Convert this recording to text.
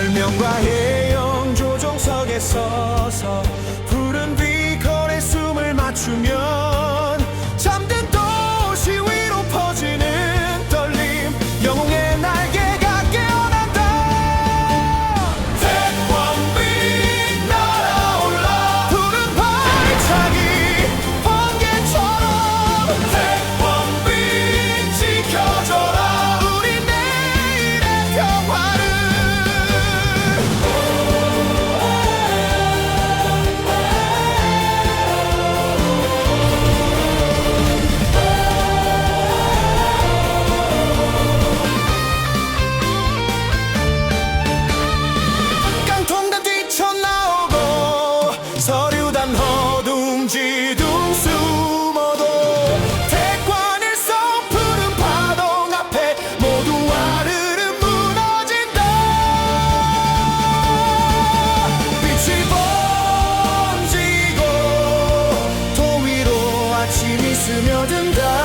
혈명과 해영 조종석에 서서 푸른 비건에 숨을 맞추며 스며든다.